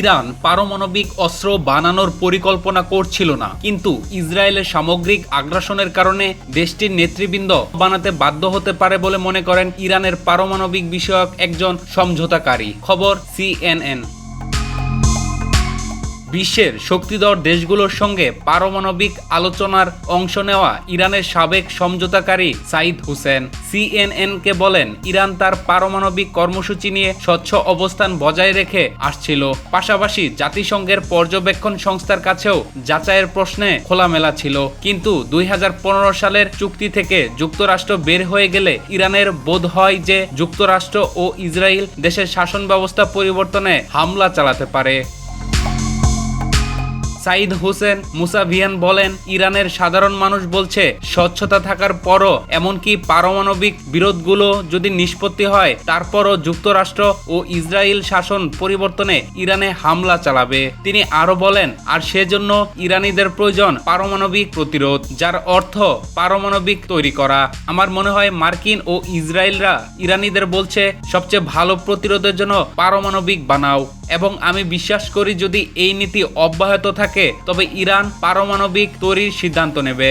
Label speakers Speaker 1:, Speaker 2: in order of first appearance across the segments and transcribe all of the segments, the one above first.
Speaker 1: Iran পারমাণবিক অস্ত্র বানানোর পরিকল্পনা করছিল না। কিন্তু ইসরায়েলের সামগ্রিক আগ্রাসনের কারণে দেশটির নেতৃবৃন্দ বানাতে বাধ্য হতে পারে বলে মনে করেন ইরানের পারমাণবিক বিষয়ক একজন সমঝোতাকারী। খবর সিএনএন। বিশ্বের শক্তিধর দেশগুলোর সঙ্গে পারমাণবিক আলোচনার অংশ নেওয়া ইরানের সাবেক সমঝোতাকারী সাইদ হুসেন। সিএনএনকে বলেন, ইরান তার পারমাণবিক কর্মসূচি নিয়ে স্বচ্ছ অবস্থান বজায় রেখে আসছিল। পাশাপাশি জাতিসংঘের পর্যবেক্ষণ সংস্থার কাছেও যাচাইয়ের প্রশ্নে খোলামেলা ছিল। কিন্তু দুই হাজার পনেরো সালের চুক্তি থেকে যুক্তরাষ্ট্র বের হয়ে গেলে ইরানের বোধ হয় যে যুক্তরাষ্ট্র ও ইসরায়েল দেশের শাসন ব্যবস্থা পরিবর্তনে হামলা চালাতে পারে। সাইদ হোসেন মুসাভিয়ান বলেন, ইরানের সাধারণ মানুষ বলছে, স্বচ্ছতা থাকার পরও এমনকি পারমাণবিক বিরোধগুলো যদি নিষ্পত্তি হয়, তারপরও যুক্তরাষ্ট্র ও ইসরায়েল শাসন পরিবর্তনে ইরানে হামলা চালাবে। তিনি আরও বলেন, আর সেজন্য ইরানিদের প্রয়োজন পারমাণবিক প্রতিরোধ, যার অর্থ পারমাণবিক তৈরি করা। আমার মনে হয় মার্কিন ও ইসরায়েলরা ইরানিদের বলছে, সবচেয়ে ভালো প্রতিরোধের জন্য পারমাণবিক বানাও। এবং আমি বিশ্বাস করি যদি এই নীতি অব্যাহত থাকে, তবে ইরান পারমাণবিক তৈরির সিদ্ধান্ত নেবে।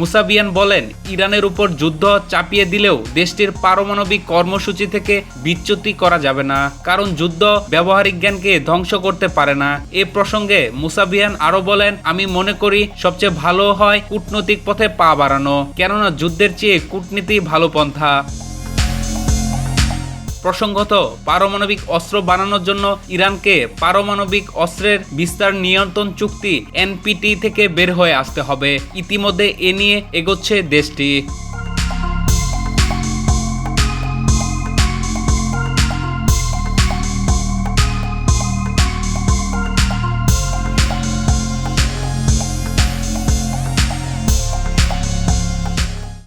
Speaker 1: মুসাবিয়ান বলেন, ইরানের উপর যুদ্ধ চাপিয়ে দিলেও দেশটির পারমাণবিক কর্মসূচি থেকে বিচ্যুতি করা যাবে না, কারণ যুদ্ধ ব্যবহারিক জ্ঞানকে ধ্বংস করতে পারে না। এ প্রসঙ্গে মুসাবিয়ান আরও বলেন, আমি মনে করি সবচেয়ে ভালো হয় কূটনৈতিক পথে পা বাড়ানো, কেননা যুদ্ধের চেয়ে কূটনীতি ভালো পন্থা। প্রসঙ্গত, পারমাণবিক অস্ত্র বানানোর জন্য ইরানকে পারমাণবিক অস্ত্রের বিস্তার নিয়ন্ত্রণ চুক্তি এনপিটি থেকে বের হয়ে আসতে হবে। ইতিমধ্যে এ নিয়ে এগোচ্ছে দেশটি।